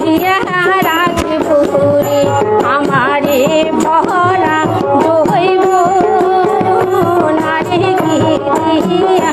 গিয়া রাজপুরে আমারে বহরা জৈব। নারে গিয়া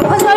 快走